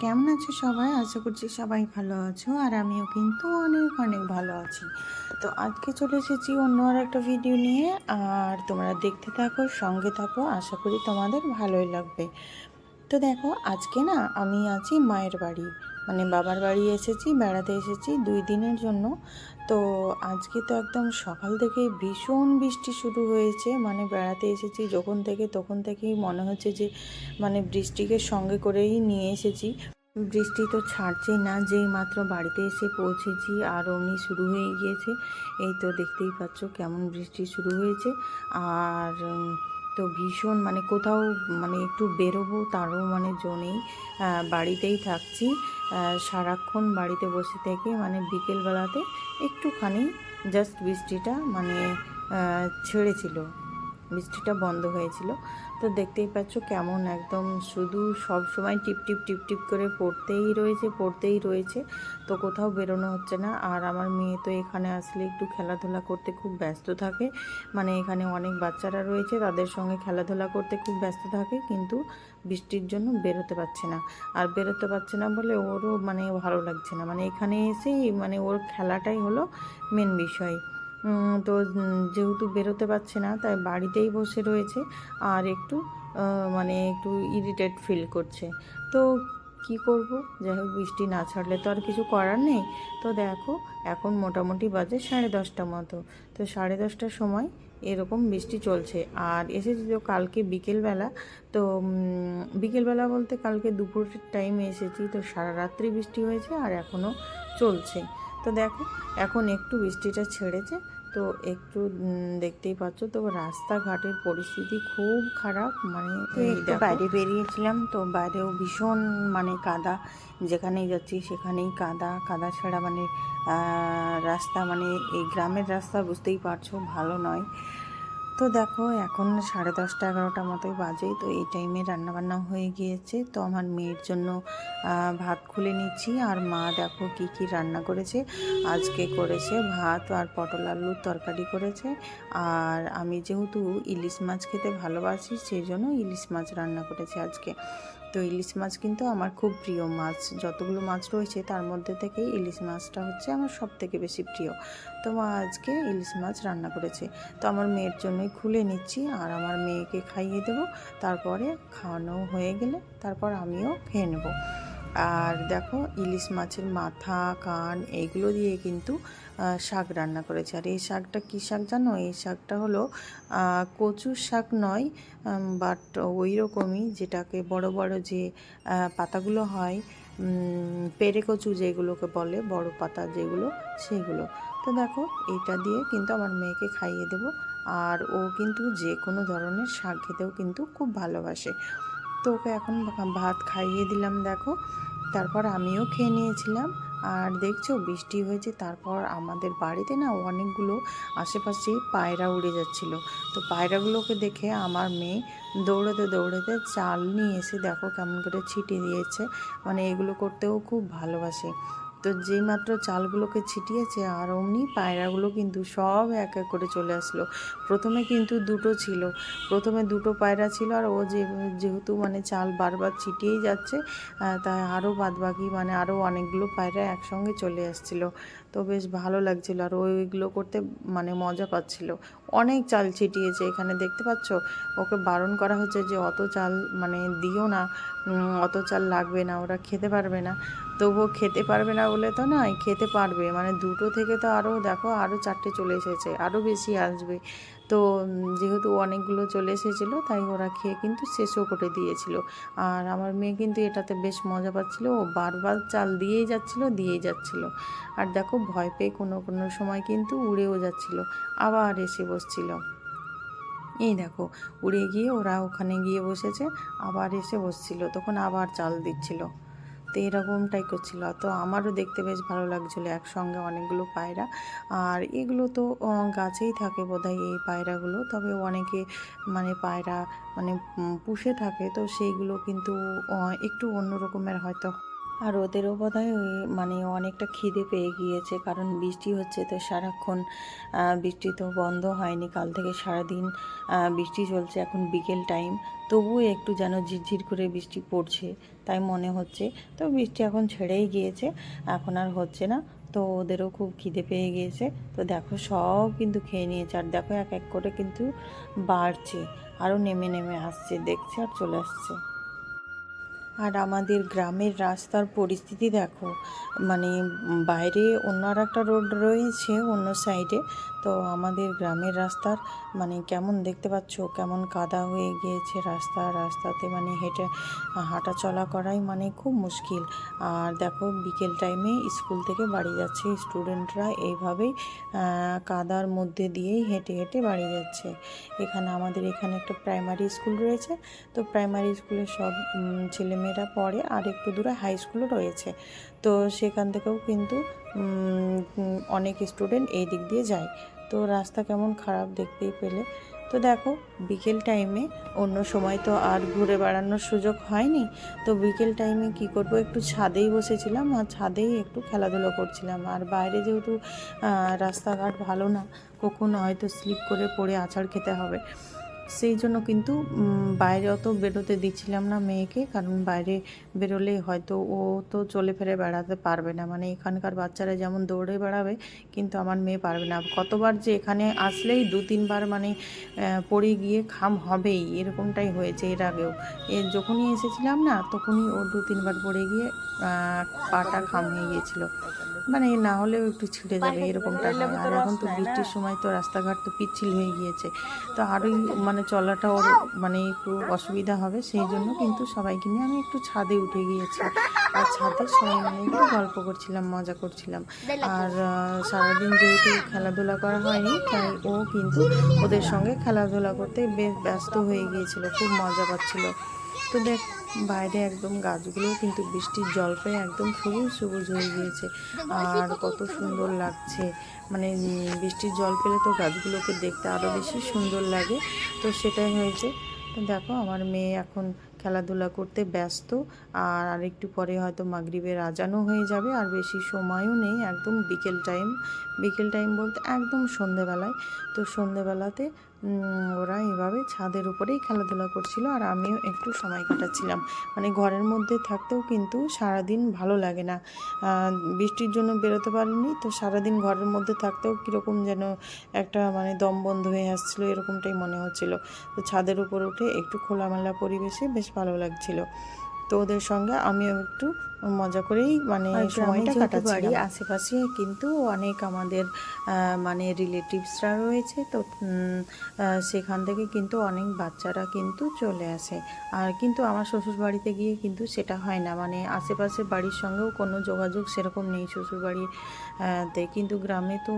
কেমন আছো সবাই? আশা করছি সবাই ভালো আছো আর আমিও কিন্তু অনেক অনেক ভালো আছি। তো আজকে চলে এসেছি অন্য আর একটা ভিডিও নিয়ে আর তোমরা দেখতে থাকো, সঙ্গে থাকো, আশা করি তোমাদের ভালোই লাগবে। তো দেখো, আজকে না আমি আছি মায়ের বাড়ি মানে বাবার বাড়ি এসেছি, বেড়াতে এসেছি দুই দিনের জন্য। তো আজকে তো একদম সকাল থেকে ভীষণ বৃষ্টি শুরু হয়েছে। মানে বেড়াতে এসেছি যখন থেকে তখন থেকেই মনে হচ্ছে যে মানে বৃষ্টিকে সঙ্গে করেই নিয়ে এসেছি। বৃষ্টি তো ছাড়ছেই না, যেই মাত্র বাড়িতে এসে পৌঁছেছি আর অমনি শুরু হয়ে গিয়েছে। এই তো দেখতেই পাচ্ছ কেমন বৃষ্টি শুরু হয়েছে। আর তো ভীষণ মানে কোথাও মানে একটু বেরোবো তারও মানে জনেই নেই। বাড়িতেই থাকছি। সারাক্ষণ বাড়িতে বসে থেকে মানে বিকেলবেলাতে একটুখানি জাস্ট বৃষ্টিটা মানে ছেড়েছিল। বৃষ্টিটা বন্ধ হয়েছিল। তো দেখতেই পাচ্ছ কেমন একদম শুধু সব সময় টিপ টিপ টিপ টিপ করে পড়তেই রয়েছে পড়তেই রয়েছে। তো কোথাও বেরোনো হচ্ছে না। আর আমার মেয়ে তো এখানে আসলে একটু খেলাধুলা করতে খুব ব্যস্ত থাকে। মানে এখানে অনেক বাচ্চারা রয়েছে, তাদের সঙ্গে খেলাধুলা করতে খুব ব্যস্ত থাকে, কিন্তু বৃষ্টির জন্য বেরোতে পারছে না। আর বেরোতে পারছে না বলে ওরও মানে ভালো লাগছে না। মানে এখানে এসেই মানে ওর খেলাটাই হলো মেন বিষয়। তো যেহেতু বেরোতে পারছে না, তাই বাড়িতেই বসে রয়েছে আর একটু মানে একটু ইরিটেট ফিল করছে। তো কি করব? যাই হোক, বৃষ্টি না ছাড়লে তো আর কিছু করার নেই। তো দেখো, এখন মোটামুটি বাজে সাড়ে দশটা মতো। তো সাড়ে দশটার সময় এরকম বৃষ্টি চলছে। আর এসেছি তো কালকে বিকেলবেলা। তো বিকেলবেলা বলতে কালকে দুপুরের টাইমে এসেছি। তো সারা রাত্রি বৃষ্টি হয়েছে আর এখনও চলছে। তো দেখো এখন একটু বৃষ্টিটা ছেড়েছে তো একটু দেখতেই পাচ্ছ তো রাস্তাঘাটের পরিস্থিতি খুব খারাপ মানে একটু বাইরে বেরিয়েছিলাম তো বাইরেও ভীষণ মানে কাদা যেখানেই যাচ্ছি সেখানেই কাদা কাদা ছাড়া মানে রাস্তা মানে এই গ্রামের রাস্তা বুঝতেই পারছ ভালো নয়। তো দেখো, এখন সাড়ে দশটা এগারোটা মতোই বাজে তো এই টাইমে রান্নাবান্না হয়ে গিয়েছে। তো আমার মেয়ের জন্য ভাত খুলে নিচ্ছি। আর মা দেখো কি কি রান্না করেছে। আজকে করেছে ভাত আর পটল আলুর তরকারি করেছে। আর আমি যেহেতু ইলিশ মাছ খেতে ভালোবাসি, সেই জন্য ইলিশ মাছ রান্না করেছে আজকে। তো ইলিশ মাছ কিন্তু আমার খুব প্রিয় মাছ। যতগুলো মাছ রয়েছে, তার মধ্যে থেকে ইলিশ মাছটা হচ্ছে আমার সব থেকে বেশি প্রিয়। তো মা আজকে ইলিশ মাছ রান্না করেছে। তো আমার মেয়ের জন্যই খুলে নিচ্ছি আর আমার মেয়েকে খাইয়ে দেবো। তারপরে খাওয়ানো হয়ে গেলে তারপর আমিও খেয়ে নেব। আর দেখো ইলিশ মাছের মাথা কান এইগুলো দিয়ে কিন্তু শাক রান্না করেছে। আর এই শাকটা কী শাক জানো? এই শাকটা হলো আহ, কচু শাক নয় বাট ওই রকমই যেটাকে বড় বড় যে পাতাগুলো হয় পেরে কচু যেগুলোকে বলে বড় পাতা যেগুলো সেগুলো। তো দেখো এটা দিয়ে কিন্তু আমার মেয়েকে খাইয়ে দেব। আর ও কিন্তু যে কোনো ধরনের শাক খেতেও কিন্তু খুব ভালোবাসে। তো ওকে এখন ভাত খাইয়ে দিলাম দেখো। তারপর আমিও খেয়ে নিয়েছিলাম। আর দেখছ, বৃষ্টি হয়েছে, তারপর আমাদের বাড়িতে না অনেকগুলো আশেপাশে পায়রা উড়ে যাচ্ছিল। তো পায়রাগুলোকে দেখে আমার মেয়ে দৌড়াতে দৌড়াতে চাল নিয়ে এসে দেখো কেমন করে ছিটিয়ে দিয়েছে। মানে এগুলো করতেও খুব ভালোবাসে। তো যেই মাত্র চালগুলোকে ছিটিয়েছে আর অমনি পায়রাগুলো কিন্তু সব এক এক করে চলে আসলো। প্রথমে কিন্তু দুটো ছিল। প্রথমে দুটো পায়রা ছিল আর ও যে, যেহেতু মানে চাল বারবার ছিটিয়েই যাচ্ছে তাই আরও বাদবাকি মানে আরও অনেকগুলো পায়রা একসঙ্গে চলে আসছিল। তো বেশ ভালো লাগছিল আর ওইগুলো করতে মানে মজা পাচ্ছিল। অনেক চাল ছিটিয়েছে এখানে দেখতে পাচ্ছ? ওকে বারণ করা হচ্ছে যে অত চাল মানে দিও না অত চাল লাগবে না, ওরা খেতে পারবে না। তবুও খেতে পারবে না বলে তো নয়, খেতে পারবে। মানে দুটো থেকে তো আরও দেখো আরও চারটে চলে এসেছে আরও বেশি আসবে। তো যেহেতু অনেকগুলো চলে এসেছিল, তাই ওরা খেয়ে কিন্তু শেষও করে দিয়েছিল। আর আমার মেয়ে কিন্তু এটাতে বেশ মজা পাচ্ছিল, ও বারবার চাল দিয়েই যাচ্ছিল দিয়েই যাচ্ছিল। আর দেখো, ভয় পেয়ে কোনো কোনো সময় কিন্তু উড়েও যাচ্ছিল, আবার এসে বসছিল। এই দেখো, উড়ে গিয়ে ওরা ওখানে গিয়ে বসেছে, আবার এসে বসছিল, তখন আবার চাল দিচ্ছিল। তো এরকমটাই করছিল। তো আমারও দেখতে বেশ ভালো লাগছিল একসঙ্গে অনেকগুলো পায়রা। আর এগুলো তো গাছেই থাকে বোধহয় এই পায়রাগুলো। তবে অনেকে মানে পায়রা মানে পুষে থাকে। তো সেইগুলো কিন্তু একটু অন্য রকমের হয়তো আর ওদেরও ওই মানে অনেকটা খিদে পেয়ে গিয়েছে, কারণ বৃষ্টি হচ্ছে তো সারাক্ষণ বৃষ্টি তো বন্ধ হয়নি। কাল থেকে সারাদিন বৃষ্টি চলছে, এখন বিকেল টাইম। তবুও একটু যেন ঝিরঝির করে বৃষ্টি পড়ছে, তাই মনে হচ্ছে। তো বৃষ্টি এখন ছেড়েই গিয়েছে, এখন আর হচ্ছে না। তো ওদেরও খুব খিদে পেয়ে গিয়েছে। তো দেখো সব কিন্তু খেয়ে নিয়েছে, আর দেখো এক এক করে কিন্তু বাড়ছে, আরও নেমে নেমে আসছে, দেখছে আর চলে আসছে। আর আমাদের গ্রামের রাস্তার পরিস্থিতি দেখো মানে বাইরে অন্য আর একটা রোড রয়েছে অন্য সাইডে তো আমাদের গ্রামের রাস্তার মানে কেমন দেখতে পাচ্ছ? কেমন কাদা হয়ে গিয়েছে রাস্তা রাস্তাতে মানে হেঁটে হাঁটা চলা করাই মানে খুব মুশকিল। আর দেখো বিকেল টাইমে স্কুল থেকে বাড়ি যাচ্ছে স্টুডেন্টরা এইভাবেই কাদার মধ্যে দিয়েই হেঁটে হেঁটে বাড়ি যাচ্ছে। এখানে আমাদের এখানে একটা প্রাইমারি স্কুল রয়েছে তো প্রাইমারি স্কুলে সব উম, ছেলেমেয়েরা পড়ে আর একটু দূরে হাই স্কুলও রয়েছে। তো সেখান থেকেও কিন্তু অনেক স্টুডেন্ট এই দিক দিয়ে যায়। তো রাস্তা কেমন খারাপ দেখতেই পেলে। তো দেখো, বিকেল টাইমে অন্য সময় তো আর ঘুরে বেড়ানোর সুযোগ হয়নি। তো বিকেল টাইমে কি করব? একটু ছাদেই বসেছিলাম আর ছাদেই একটু খেলাধুলো করছিলাম। আর বাইরে যেহেতু রাস্তাঘাট ভালো না, কখন হয়তো স্লিপ করে পড়ে আছাড় খেতে হবে। সেই জন্য কিন্তু বাইরে অত বেরোতে দিচ্ছিলাম না মেয়েকে, কারণ বাইরে বেরোলে হয়তো ও তো চলে ফেরে বেড়াতে পারবে না। মানে এখানকার বাচ্চারা যেমন দৌড়ে বেড়াবে, কিন্তু আমার মেয়ে পারবে না। কতবার যে এখানে আসলেই দু, তিনবার মানে পড়ে গিয়ে খাম হবেই, এরকমটাই হয়েছে এর আগেও। এ যখনই এসেছিলাম না, তখনই ও দু, তিনবার পড়ে গিয়ে পাটা খাম হয়ে গিয়েছিল। মানে না হলেও একটু ছিঁড়ে যাবে এরকমটা হয় আর এখন তো বৃষ্টির সময় তো রাস্তাঘাট তো পিচ্ছিল হয়ে গিয়েছে। তো আরোই মানে চলাটা ওর মানে একটু অসুবিধা হবে সেই জন্য কিন্তু সবাইকে নিয়ে আমি একটু ছাদে উঠে গিয়েছি। আর ছাদে সবাই মিলে একটু গল্প করছিলাম মজা করছিলাম। আর সারাদিন যেহেতু খেলাধুলা করা হয়নি তাই ও কিন্তু ওদের সঙ্গে খেলাধুলা করতে বেশ ব্যস্ত হয়ে গিয়েছিল খুব মজা পাচ্ছিল। তো দেখ বাইরে একদম গাছগুলোও কিন্তু বৃষ্টির জল পেয়ে একদম সবুজ সবুজ হয়ে গিয়েছে। আর কত সুন্দর লাগছে। মানে বৃষ্টির জল পেলে তো গাছগুলোকে দেখতে আরও বেশি সুন্দর লাগে। তো সেটাই হয়েছে। দেখো, আমার মেয়ে এখন খেলাধুলা করতে ব্যস্ত। আর আরেকটু পরে হয়তো মাগরিবের আজানও হয়ে যাবে। আর বেশি সময়ও নেই। একদম বিকেল টাইম। বিকেল টাইম বলতে একদম সন্ধেবেলায়। তো সন্ধেবেলাতে ওরা এভাবে ছাদের উপরেই খেলাধুলা করছিল আর আমিও একটু সময় কাটাচ্ছিলাম। মানে ঘরের মধ্যে থাকতেও কিন্তু সারাদিন ভালো লাগে না। বৃষ্টির জন্য বেরোতে পারিনি তো সারাদিন ঘরের মধ্যে থাকতেও কীরকম যেন একটা মানে দম বন্ধ হয়ে আসছিল এরকমটাই মনে হচ্ছিল। তো ছাদের উপর উঠে একটু খোলামেলা পরিবেশে বেশ ভালো লাগছিল। তো ওদের সঙ্গে আমিও একটু মজা করেই মানে সময়টা কাটাচ্ছি আশেপাশে কিন্তু অনেক আমাদের মানে রিলেটিভসরা রয়েছে তো সেখান থেকে কিন্তু অনেক বাচ্চারা কিন্তু চলে আসে। আর কিন্তু আমার শ্বশুর বাড়িতে গিয়ে কিন্তু সেটা হয় না। মানে আশেপাশে বাড়ির সঙ্গেও কোনো যোগাযোগ সেরকম নেই শ্বশুর বাড়ি তে। কিন্তু গ্রামে তো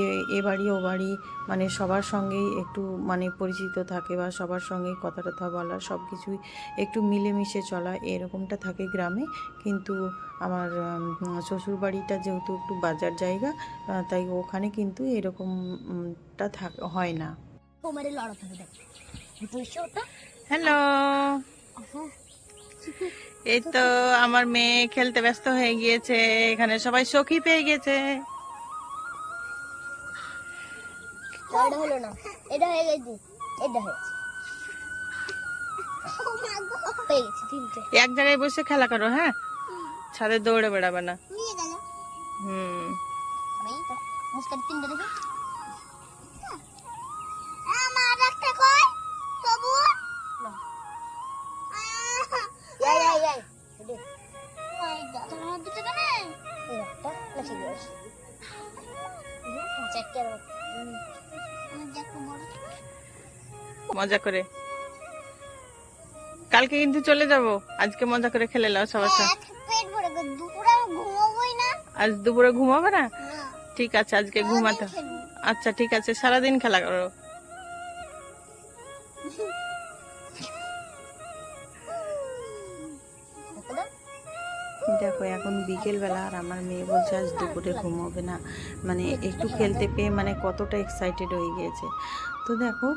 এ এ বাড়ি ও বাড়ি মানে সবার সঙ্গেই একটু মানে পরিচিত থাকে বা সবার সঙ্গেই কথা টথা বলা সব কিছুই একটু মিলেমিশে চলা এরকমটা থাকে গ্রামে। কিন্তু আমার শ্বশুর বাড়িটা যেহেতু একটু বাজার জায়গা তাই ওখানে কিন্তু এরকমটা থাক হয় না। হ্যালো। এই তো আমার মেয়ে খেলতে ব্যস্ত হয়ে গিয়েছে এখানে সবাই সখী পেয়ে গেছে। এটা হলো না। এটা হয়ে গেছে। এটা হয়েছে পেয়ে গেছি তিনটে। এক জায়গায় বসে খেলা করো হ্যাঁ? ছাদে দৌড়ে বেড়াবে না। নিয়ে গেল। হুম। আমি তো মুস্কান তিনটে দেখি। আমার একটা কালকে কিন্তু চলে যাব। আজকে মজা করে খেলে নাও সবার সাথে। পেট ভরে দুপুরে ঘুমাবোই না। আজ দুপুরে ঘুমাবে না? না। ঠিক আছে আজকে ঘুমাতে আচ্ছা ঠিক আছে সারাদিন খেলা করো। দেখো এখন বিকেল বেলা আর আমার মেয়ে বলছে আজ দুপুরে ঘুমোবে না। মানে একটু খেলতে পেয়ে মানে কতটা এক্সাইটেড হয়ে গিয়েছে। তো দেখো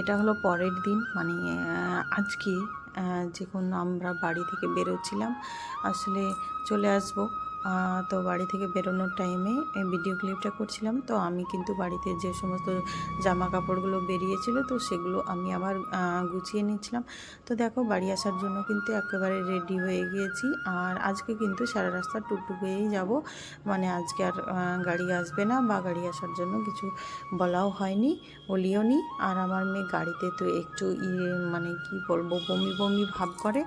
এটা হলো পরের দিন মানে আজকে যখন আমরা বাড়ি থেকে বেরোচ্ছিলাম, আসলে চলে আসব। তো বাড়ি থেকে বেরোনোর টাইমে ভিডিও ক্লিপটা করছিলাম। তো আমি কিন্তু বাড়িতে যে সমস্ত জামা কাপড়গুলো বেরিয়েছিল, তো সেগুলো আমি আবার গুছিয়ে নিচ্ছিলাম। তো দেখো, বাড়ি আসার জন্য কিন্তু একেবারে রেডি হয়ে গিয়েছি। আর আজকে কিন্তু সারা রাস্তা টুকটুকেই যাব। মানে আজকে আর গাড়ি আসবে না বা গাড়ি আসার জন্য কিছু বলাও হয়নি, বলিও নি। আর আমার মেয়ে গাড়িতে তো একটু ইয়ে মানে কি বলব, বমি বমি ভাব করে।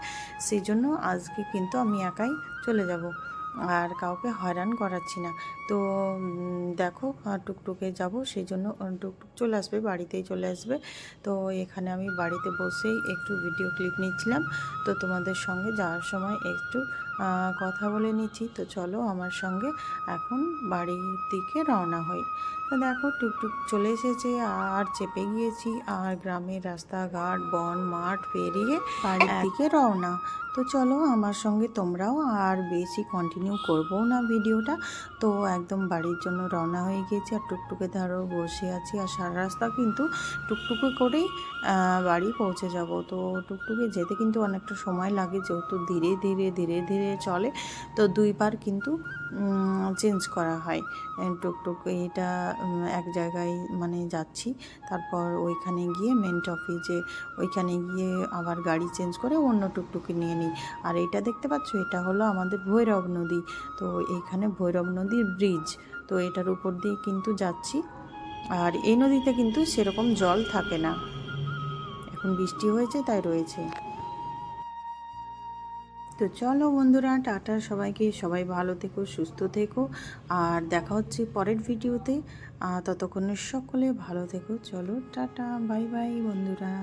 সেই জন্য আজকে কিন্তু আমি একাই চলে যাব। আর কাউকে হয়রান করাচ্ছি না। তো দেখো টুকটুকে যাব সেই জন্য টুকটুক চলে আসবে বাড়িতেই চলে আসবে। তো এখানে আমি বাড়িতে বসেই একটু ভিডিও ক্লিপ নিচ্ছিলাম। তো তোমাদের সঙ্গে যাওয়ার সময় একটু কথা বলে নিচ্ছি। তো চলো আমার সঙ্গে এখন বাড়ির দিকে রওনা হই। তো দেখো টুকটুক চলে এসেছে আর চেপে গিয়েছি আর গ্রামের রাস্তাঘাট বন মাঠ পেরিয়ে বাড়ির দিকে রওনা। তো চলো আমার সঙ্গে তোমরাও আর বেশি কন্টিনিউ করব না ভিডিওটা তো একদম বাড়ির জন্য রওনা হয়ে গিয়েছি আর টুকটুকে ধারও বসে আছি আর সারা রাস্তা কিন্তু টুকটুকে করেই বাড়ি পৌঁছে যাব। তো টুকটুকে যেতে কিন্তু অনেকটা সময় লাগে যেহেতু ধীরে ধীরে ধীরে ধীরে চলে। তো দুইবার কিন্তু চেঞ্জ করা হয়। টুকটুক এটা এক জায়গায় মানে যাচ্ছি। তারপর ওইখানে গিয়ে মেন অফিসে ওইখানে গিয়ে আবার গাড়ি চেঞ্জ করে অন্য টুকটুকি নিয়ে নিই। আর এটা দেখতে পাচ্ছ, এটা হলো আমাদের ভৈরব নদী। তো এইখানে ভৈরব নদীর ব্রিজ তো এটার উপর দিয়ে কিন্তু যাচ্ছি। আর এই নদীতে কিন্তু সেরকম জল থাকে না। এখন বৃষ্টি হয়েছে, তাই রয়েছে। তো চলো বন্ধুরা, টাটা সবাইকে। সবাই ভালো থেকো, সুস্থ থেকো। আর দেখা হচ্ছে পরের ভিডিওতে। ততক্ষণে সকলে ভালো থেকো। চলো, টাটা, বাই বাই বন্ধুরা।